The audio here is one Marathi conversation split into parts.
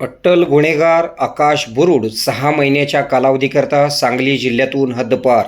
अट्टल गुन्हेगार आकाश बुरुड सहा महिन्याच्या कालावधीकरता सांगली जिल्ह्यातून हद्दपार.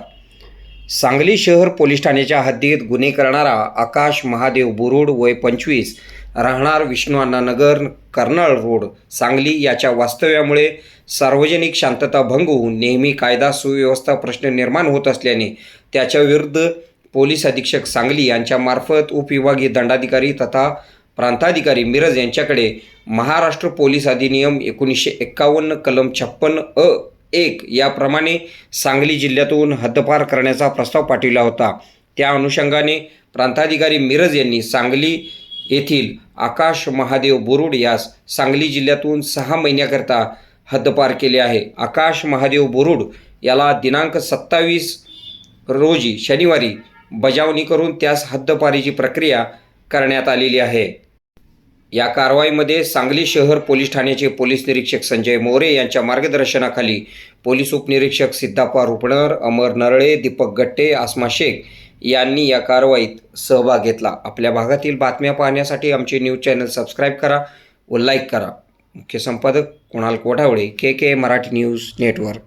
सांगली शहर पोलीस ठाण्याच्या हद्दीत गुन्हे करणारा आकाश महादेव बुरुड वय पंचवीस राहणार विष्णू नगर कर्नाळ रोड. सांगली याच्या वास्तव्यामुळे सार्वजनिक शांतता भंग होऊन नेहमी कायदा सुव्यवस्था प्रश्न निर्माण होत असल्याने त्याच्याविरुद्ध पोलीस अधीक्षक सांगली यांच्यामार्फत उपविभागीय दंडाधिकारी तथा प्रांताधिकारी मिरज यांच्याकडे महाराष्ट्र पोलीस अधिनियम एकोणीसशे एक्कावन्न कलम छप्पन अ एक याप्रमाणे सांगली जिल्ह्यातून हद्दपार करण्याचा प्रस्ताव पाठविला होता. त्या अनुषंगाने प्रांताधिकारी मिरज यांनी सांगली येथील आकाश महादेव बोरुड यास सांगली जिल्ह्यातून सहा महिन्याकरता हद्दपार केले आहे. आकाश महादेव बोरुड याला दिनांक सत्तावीस रोजी शनिवारी बजावणी करून त्यास हद्दपारीची प्रक्रिया करण्यात आलेली आहे. या कारवाईमध्ये सांगली शहर पोलीस ठाण्याचे पोलीस निरीक्षक संजय मोरे यांच्या मार्गदर्शनाखाली पोलीस उपनिरीक्षक सिद्धापा रुपणर अमर नरळे दीपक गट्टे आसमा शेख यांनी या कारवाईत सहभाग घेतला. आपल्या भागातील बातम्या पाहण्यासाठी आमचे न्यूज चॅनल सबस्क्राईब करा व लाईक करा. मुख्य संपादक Kunal Kothawale K K Marathi news network.